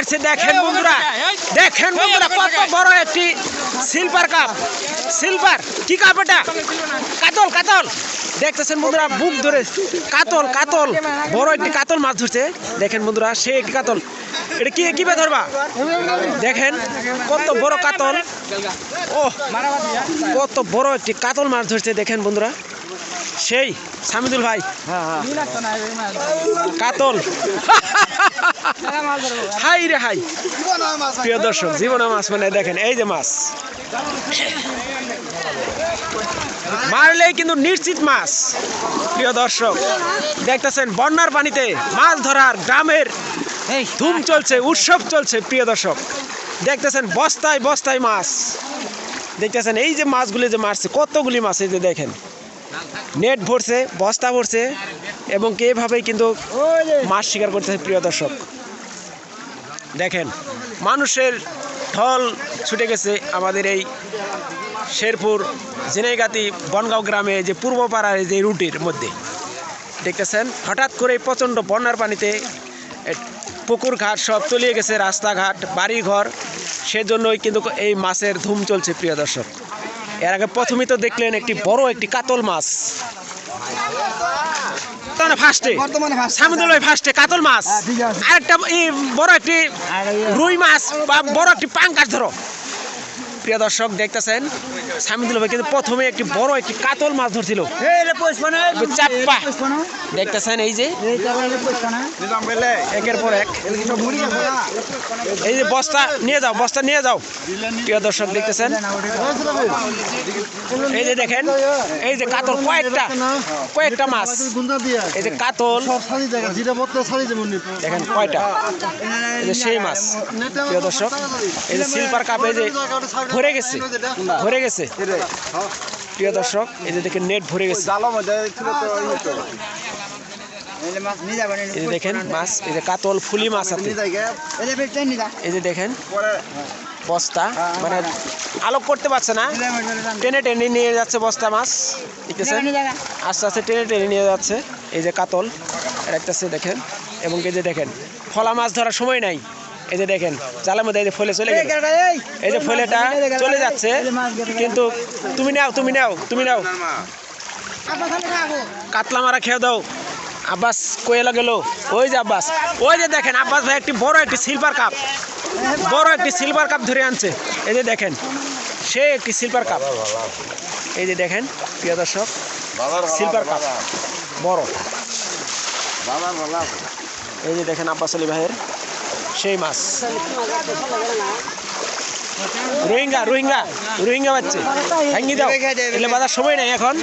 আসছে দেখেন বন্ধুরা দেখেন বন্ধুরা কত বড় একটি সিলভার কাপ। সিলভার কি কাপ এটা? কাতল কাতল। দেখতেছেন বন্ধুরা বুক ধরে। কাতল কাতল। বড় একটি কাতল মাছ ধরছে। দেখেন বন্ধুরা সে একটি কাতল। এটা কি কীভাবে ধরবা দেখেন কত বড় কাতল। ও কত বড় একটি কাতল মাছ ধরছে দেখেন বন্ধুরা। সেই সামিদুল ভাই। কাতল। হাই রে হাই। প্রিয় দর্শক, জীবন মাছ মানে দেখেন, এই যে মাছ। মারলেই কিন্তু নিশ্চিত মাছ। প্রিয় দর্শক, দেখতেছেন বন্যার পানিতে মাছ ধরার গ্রামের ধুম চলছে, উৎসব চলছে, প্রিয় দর্শক। দেখতেছেন বস্তায় বস্তায় মাছ। দেখতেছেন এই যে মাছগুলি যে মারছে, কতগুলি মাছ এই যে দেখেন। নেট ভরছে, বস্তা ভরছে এবং কি এভাবেই কিন্তু মাছ শিকার করতেছে প্রিয় দর্শক। দেখেন, মানুষের ঢল ছুটে গেছে আমাদের এই শেরপুর জেনেগাতি বনগাঁও গ্রামে যে পূর্বপাড়ার যে রুটির মধ্যে। দেখতেছেন, হঠাৎ করে প্রচণ্ড বন্যার পানিতে পুকুর ঘাট সব তলিয়ে গেছে, রাস্তাঘাট, বাড়িঘর। সেজন্যই কিন্তু এই মাছের ধুম চলছে প্রিয় দর্শক। এর আগে প্রথমে তো দেখলেন একটি বড় একটি কাতল মাছ। ফার্স্টে সামুদ্র ফার্স্টে কাতল মাছ। হ্যাঁ, আরেকটা বড় একটি রুই মাছ বা বড় একটি পাঙ্কাশ ধরো। প্রিয় দর্শক, দেখতেছেন, সামিদুল ভাই কিন্তু প্রথমে একটি বড় একটি কাতল মাছ ধরছিল। দেখতেছেন, এই যে, একের পর এক। এই যে, বস্তা নিয়ে যাও, বস্তা নিয়ে যাও। প্রিয় দর্শক, দেখতেছেন, এই যে দেখেন, এই যে কাতল, কয়েকটা কয়েকটা মাছ। এই যে কাতল, দেখেন, কয়টা? সেই মাছ। প্রিয় দর্শক, এই যে সিলভার কাপে যে ভরে গেছে ভরে গেছে। প্রিয় দর্শক, এই যে দেখেন নেট ভরে গেছে। এই যে দেখেন মাছ, এই যে কাতল, ফুলি মাছ আছে। এই যে দেখেন, বস্তা মানে আলোক করতে পারছে না। টেনে টেনে নিয়ে যাচ্ছে বস্তা মাছ, দেখতেছেন? আস্তে আস্তে টেনে টেনে নিয়ে যাচ্ছে। এই যে কাতল রাখতেছে দেখেন, এবং এই যে দেখেন, ফলা মাছ ধরার সময় নাই। এই যে দেখেন জালের মধ্যে এই যে ফলে চলে গেল। এই। যে ফলেটা চলে যাচ্ছে কিন্তু তুমি নাও তুমি নাও তুমি নাও। কাতলা মারা খেয়ে দাও। আব্বাস কোয়েলা গেল। ওই যে আব্বাস ওই যে দেখেন আব্বাস ভাই একটি বড় একটি সিলভার কাপ বড় একটি সিলভার কাপ ধরে আনছে। এই যে দেখেন সে একটি সিলভার কাপ এই যে দেখেন প্রিয় দর্শক সিলভার কাপ বড়। এই যে দেখেন আব্বাস আলী ভাইয়ের সেই মাছ রোহিঙ্গা রোহিঙ্গা রোহিঙ্গা বাচ্চা। ভাঙ্গি দাও। এলে বাজার সময় নেই এখন।